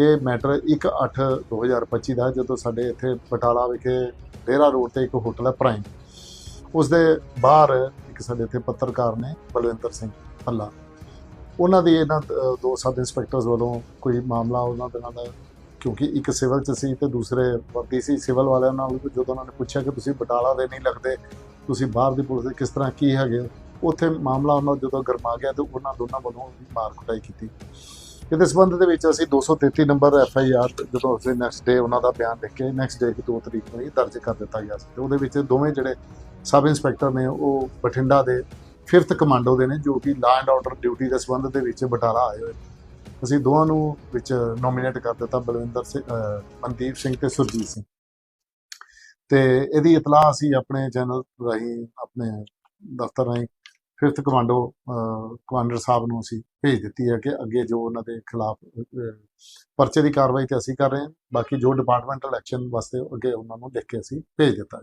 ਇਹ ਮੈਟਰ 1/8/2025 ਦਾ ਜਦੋਂ ਸਾਡੇ ਇੱਥੇ ਬਟਾਲਾ ਵਿਖੇ ਡੇਰਾ ਰੋਡ ਤੇ ਇੱਕ ਹੋਟਲ ਹੈ ਪ੍ਰਾਈਮ। ਉਸ ਦੇ ਬਾਹਰ ਇੱਕ ਸਾਡੇ ਇੱਥੇ ਪੱਤਰਕਾਰ ਨੇ ਬਲਵਿੰਦਰ ਸਿੰਘ ਭੱਲਾ। ਉਹਨਾਂ ਦੀ ਇਹਨਾਂ ਦੋ ਸਬ ਇੰਸਪੈਕਟਰਸ ਵੱਲੋਂ ਕੋਈ ਮਾਮਲਾ ਉਹਨਾਂ ਦੇ ਨਾਲ, ਕਿਉਂਕਿ ਇੱਕ ਸਿਵਲ ਚ ਸੀ ਤੇ ਦੂਸਰੇ ਵਰਦੀ ਸੀ, ਸਿਵਲ ਵਾਲਿਆਂ ਨਾਲ ਜਦੋਂ ਉਹਨਾਂ ਨੇ ਪੁੱਛਿਆ ਕਿ ਤੁਸੀਂ ਬਟਾਲਾ ਦੇ ਨਹੀਂ ਲੱਗਦੇ, ਤੁਸੀਂ ਬਾਹਰ ਦੀ ਪੁਲਿਸ ਦੇ ਕਿਸ ਤਰ੍ਹਾਂ ਕੀ ਹੈਗੇ ਉੱਥੇ ਮਾਮਲਾ ਉਹਨਾਂ ਜਦੋਂ ਗਰਮਾ ਗਿਆ ਤੇ ਉਹਨਾਂ ਦੋਨਾਂ ਵੱਲੋਂ ਮਾਰ ਕੁਟਾਈ ਕੀਤੀ। ਇਹਦੇ ਸੰਬੰਧ ਦੇ ਵਿੱਚ ਅਸੀਂ 233 ਨੰਬਰ ਐਫ ਆਈ ਆਰ ਜਦੋਂ ਅਸੀਂ ਨੈਕਸਟ ਡੇ ਉਹਨਾਂ ਦਾ ਬਿਆਨ ਲਿਖ ਕੇ ਨੈਕਸਟ ਡੇ ਦੀ 2 ਤਰੀਕ ਨੂੰ ਹੀ ਦਰਜ ਕਰ ਦਿੱਤਾ ਗਿਆ ਸੀ। ਤੇ ਉਹਦੇ ਵਿੱਚ ਦੋਵੇਂ ਜਿਹੜੇ ਸਬ ਇੰਸਪੈਕਟਰ ਨੇ ਉਹ ਬਠਿੰਡਾ ਦੇ 5th ਕਮਾਂਡੋ ਦੇ ਨੇ, ਜੋ ਕਿ ਲਾ ਐਂਡ ਆਰਡਰ ਡਿਊਟੀ ਦੇ ਸੰਬੰਧ ਦੇ ਵਿੱਚ ਬਟਾਲਾ ਆਏ ਹੋਏ। ਅਸੀਂ ਦੋਵਾਂ ਨੂੰ ਵਿੱਚ ਨੋਮੀਨੇਟ ਕਰ ਦਿੱਤਾ ਬਲਵਿੰਦਰ ਸਿੰਘ ਮਨਦੀਪ ਸਿੰਘ ਤੇ ਸੁਰਜੀਤ ਸਿੰਘ। ਤੇ ਇਹਦੀ ਇਤਲਾਹ ਅਸੀਂ ਆਪਣੇ ਚੈਨਲ ਰਾਹੀਂ, ਆਪਣੇ ਦਫ਼ਤਰ ਰਾਹੀਂ 5th ਕਮਾਂਡੋ ਕਮਾਂਡਰ ਸਾਹਿਬ ਨੂੰ ਅਸੀਂ ਭੇਜ ਦਿੱਤੀ ਹੈ ਕਿ ਅੱਗੇ ਜੋ ਉਹਨਾਂ ਦੇ ਖਿਲਾਫ ਪਰਚੇ ਦੀ ਕਾਰਵਾਈ ਤੇ ਅਸੀਂ ਕਰ ਰਹੇ ਹਾਂ। ਬਾਕੀ ਜੋ ਡਿਪਾਰਟਮੈਂਟਲ ਐਕਸ਼ਨ ਵਾਸਤੇ ਅੱਗੇ ਉਹਨਾਂ ਨੂੰ ਲਿਖ ਕੇ ਅਸੀਂ ਭੇਜ ਦਿੱਤਾ